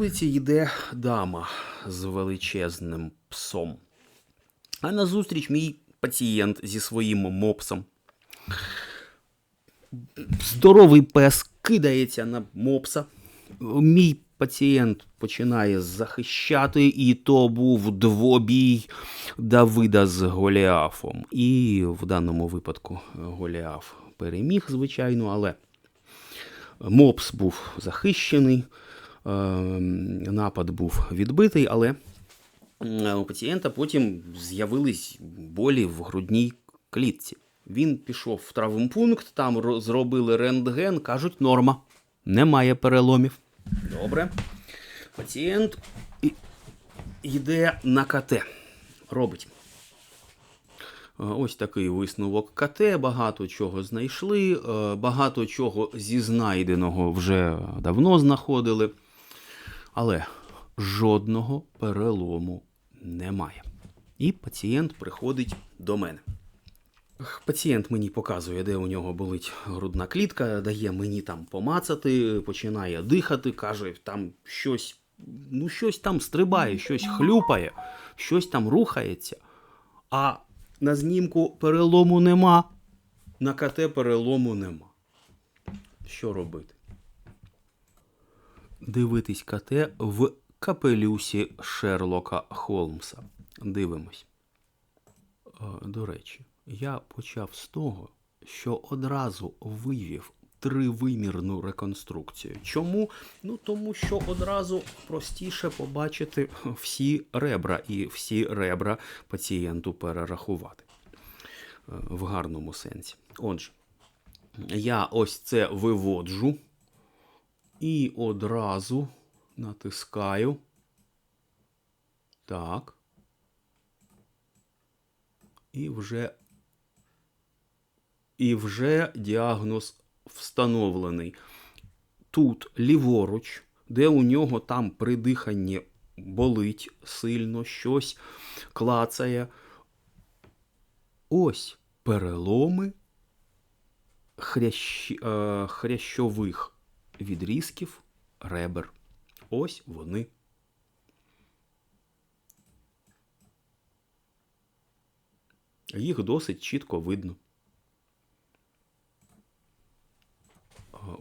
вулиці йде дама з величезним псом. А назустріч мій пацієнт зі своїм мопсом. Здоровий пес кидається на мопса. Мій пацієнт починає захищати, і то був двобій Давида з Голіафом. І в даному випадку Голіаф переміг, звичайно, але мопс був захищений, напад був відбитий, але у пацієнта потім з'явились болі в грудній клітці. Він пішов в травмпункт, там ро- зробили рентген, кажуть, норма. Немає переломів. Добре. Пацієнт йде на КТ. Робить. Е, Ось такий висновок КТ, багато чого знайшли, е, багато чого зі знайденого вже давно знаходили, але жодного перелому немає. І пацієнт приходить до мене. Пацієнт мені показує, де у нього болить грудна клітка, дає мені там помацати, починає дихати, каже, там щось, ну щось там стрибає, щось хлюпає, щось там рухається. А на знімку перелому нема, на КТ перелому нема. Що робити? Дивитись КТ в капелюсі Шерлока Холмса. Дивимось. Е, До речі, я почав з того, що одразу вивів тривимірну реконструкцію. Чому? Ну тому що одразу простіше побачити всі ребра і всі ребра пацієнту перерахувати е, в гарному сенсі. Отже, я ось це виводжу і одразу натискаю. Так. І вже, і вже діагноз встановлений. Тут ліворуч, де у нього там при диханні болить сильно, щось клацає. Ось переломи хрящ, е, хрящових відрізків ребер. Ось вони. Їх досить чітко видно.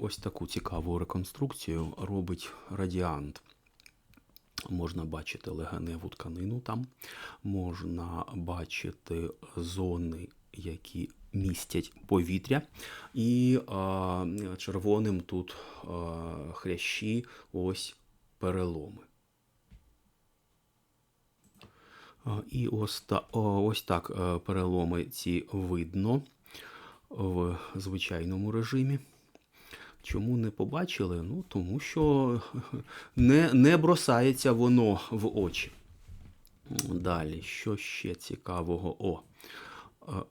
Ось таку цікаву реконструкцію робить радіант. Можна бачити легеневу тканину там, можна бачити зони, які містять повітря, і а, червоним тут а, хрящі, ось переломи. І ось, ось так е, переломи ці видно в звичайному режимі. Чому не побачили? Ну, тому що не, не бросається воно в очі. Далі, що ще цікавого? О,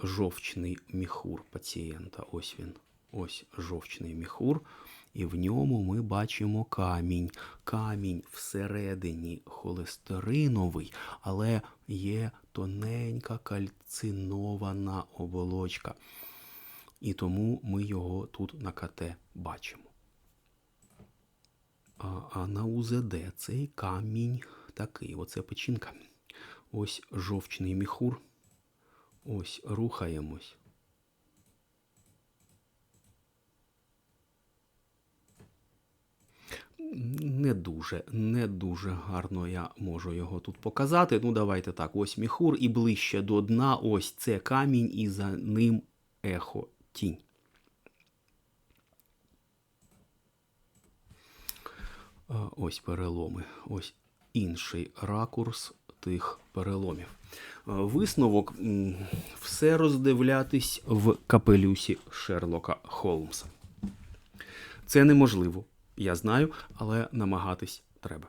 жовчний міхур пацієнта. Ось він. Ось жовчний міхур. І в ньому ми бачимо камінь. Камінь всередині холестериновий, але є тоненька кальцинована оболочка. І тому ми його тут на КТ бачимо. А, а на УЗД цей камінь такий. Оце печінка. Ось жовчний міхур. Ось рухаємось. Не дуже, не дуже гарно я можу його тут показати. Ну, давайте так. Ось міхур і ближче до дна. Ось це камінь, і за ним ехо тінь. Ось переломи. Ось інший ракурс тих переломів. Висновок все роздивлятись в капелюсі Шерлока Холмса. Це неможливо, я знаю, але намагатись треба.